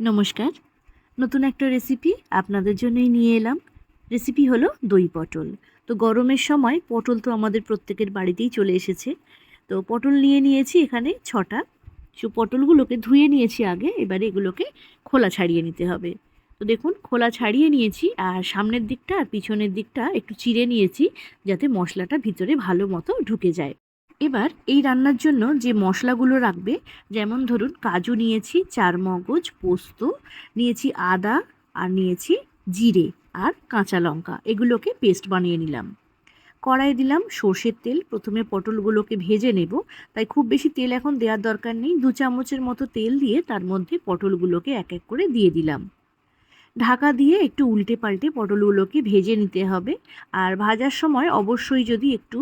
নমস্কার। নতুন একটা রেসিপি আপনাদের জন্যই নিয়ে এলাম। রেসিপি হলো দই পটল। তো গরমের সময় পটল তো আমাদের প্রত্যেকের বাড়িতেই চলে এসেছে। তো পটল নিয়ে নিয়েছি এখানে ছটা। সো পটলগুলোকে ধুয়ে নিয়েছি আগে, এবারে এগুলোকে খোলা ছাড়িয়ে নিতে হবে। তো দেখুন, খোলা ছাড়িয়ে নিয়েছি আর সামনের দিকটা আর পিছনের দিকটা একটু চিড়ে নিয়েছি যাতে মশলাটা ভিতরে ভালো মতো ঢুকে যায়। এবার এই রান্নার জন্য যে মশলাগুলো রাখবে, যেমন ধরুন কাজু নিয়েছি চার মগজ, পোস্ত, নিয়েছি আদা আর নিয়েছি জিরে আর কাঁচা লঙ্কা। এগুলোকে পেস্ট বানিয়ে নিলাম। কড়াই দিলাম সর্ষের তেল। প্রথমে পটলগুলোকে ভেজে নেব। তাই খুব বেশি তেল এখন দেওয়ার দরকার নেই। দু চামচের মতো তেল দিয়ে তার মধ্যে পটলগুলোকে এক এক করে দিয়ে দিলাম। ঢাকা দিয়ে একটু উল্টে পাল্টে পটলগুলোকে ভেজে নিতে হবে। আর ভাজার সময় অবশ্যই যদি একটু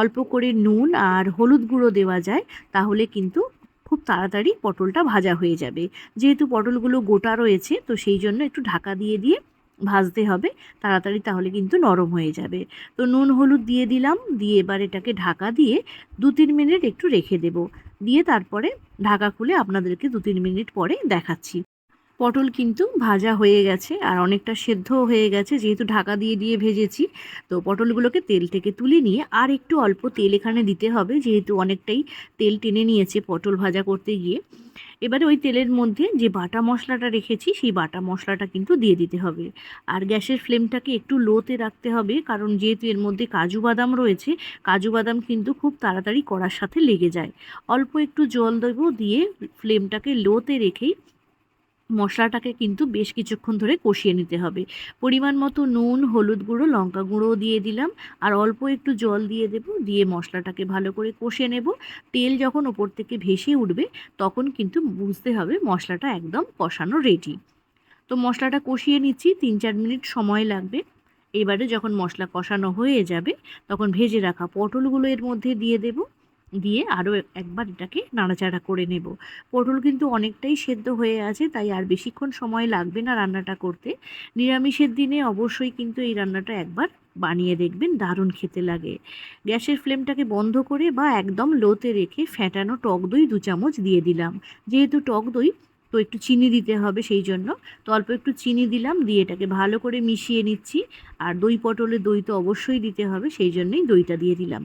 অল্প করে নুন আর হলুদ গুঁড়ো দেওয়া যায়, তাহলে কিন্তু খুব তাড়াতাড়ি পটলটা ভাজা হয়ে যাবে। যেহেতু পটলগুলো গোটা রয়েছে, তো সেই জন্য একটু ঢাকা দিয়ে দিয়ে ভাজতে হবে। তাড়াতাড়ি তাহলে কিন্তু নরম হয়ে যাবে। তো নুন, হলুদ দিয়ে দিলাম, দিয়ে এবার এটাকে ঢাকা দিয়ে দু তিন মিনিট একটু রেখে দেব। দিয়ে তারপরে ঢাকা খুলে আপনাদেরকে দু তিন মিনিট পরে দেখাচ্ছি। পটল কিন্তু ভাজা হয়ে গেছে আর অনেকটা সেদ্ধও হয়ে গেছে। যেহেতু ঢাকা দিয়ে দিয়ে ভেজেছি, তো পটলগুলোকে তেল থেকে তুলে নিয়ে আর একটু অল্প তেল এখানে দিতে হবে, যেহেতু অনেকটাই তেল টেনে নিয়েছে পটল ভাজা করতে গিয়ে। এবারে ওই তেলের মধ্যে যে বাটা মশলাটা রেখেছি, সেই বাটা মশলাটা কিন্তু দিয়ে দিতে হবে। আর গ্যাসের ফ্লেমটাকে একটু লোতে রাখতে হবে, কারণ যেহেতু এর মধ্যে কাজু বাদাম রয়েছে, কাজু বাদাম কিন্তু খুব তাড়াতাড়ি কড়ার সাথে লেগে যায়। অল্প একটু জল দেবো দিয়ে ফ্লেমটাকে লোতে রেখেই মশলাটাকে কিন্তু বেশ কিছুক্ষণ ধরে কষিয়ে নিতে হবে। পরিমাণ মতো নুন, হলুদ গুঁড়ো, লঙ্কা গুঁড়োও দিয়ে দিলাম। আর অল্প একটু জল দিয়ে দেব, দিয়ে মশলাটাকে ভালো করে কষে নেব। তেল যখন ওপর থেকে ভেসে উঠবে, তখন কিন্তু বুঝতে হবে মশলাটা একদম কষানো রেডি তো মশলাটা কষিয়ে নিচ্ছি তিন চার মিনিট সময় লাগবে। এবারে যখন মশলা কষানো হয়ে যাবে, তখন ভেজে রাখা পটলগুলো এর মধ্যে দিয়ে দেব। দিয়ে আরও একবার এটাকে নাড়াচাড়া করে নেব। পটল কিন্তু অনেকটাই সেদ্ধ হয়ে আছে, তাই আর বেশিক্ষণ সময় লাগবে না রান্নাটা করতে। নিরামিষের দিনে অবশ্যই কিন্তু এই রান্নাটা একবার বানিয়ে দেখবেন, দারুণ খেতে লাগে। গ্যাসের ফ্লেমটাকে বন্ধ করে বা একদম লোতে রেখে ফ্যাটানো টক দই দু চামচ দিয়ে দিলাম। যেহেতু টক দই, তো একটু চিনি দিতে হবে সেই জন্য। তো অল্প একটু চিনি দিলাম, দিয়ে এটাকে ভালো করে মিশিয়ে নিচ্ছি। আর দই পটলে দই তো অবশ্যই দিতে হবে, সেই জন্যই দইটা দিয়ে দিলাম।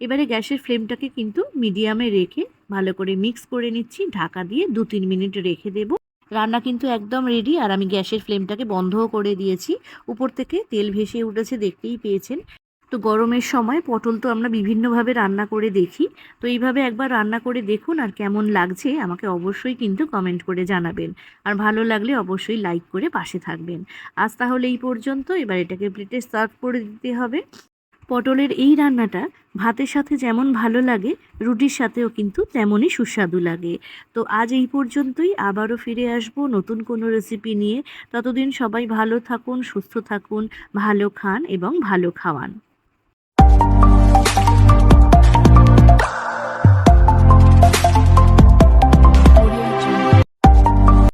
এবারে গ্যাসের ফ্লেমটাকে কিন্তু মিডিয়ামে রেখে ভালো করে মিক্স করে নিচ্ছি, ঢাকা দিয়ে দু তিন মিনিট রেখে দেব। রান্না কিন্তু একদম রেডি আর আমি গ্যাসের ফ্লেমটাকে বন্ধও করে দিয়েছি। উপর থেকে তেল ভেসে উঠেছে, দেখতেই পেয়েছেন। তো গরমের সময় পটল তো আমরা বিভিন্নভাবে রান্না করে দেখি। তো এইভাবে একবার রান্না করে দেখুন আর কেমন লাগছে, আমাকে অবশ্যই কিন্তু কমেন্ট করে জানাবেন। আর ভালো লাগলে অবশ্যই লাইক করে পাশে থাকবেন। আজ তাহলে এই পর্যন্ত, এবার এটাকে প্লেটে সার্ভ করে দিতে হবে। পটলের এই রান্নাটা ভাতের সাথে যেমন ভালো লাগে, রুটির সাথেও কিন্তু তেমনই সুস্বাদু লাগে। তো আজ এই পর্যন্তই, আবারও ফিরে আসব নতুন কোনো রেসিপি নিয়ে। ততদিন সবাই ভালো থাকুন, সুস্থ থাকুন, ভালো খান এবং ভালো খাওয়ান।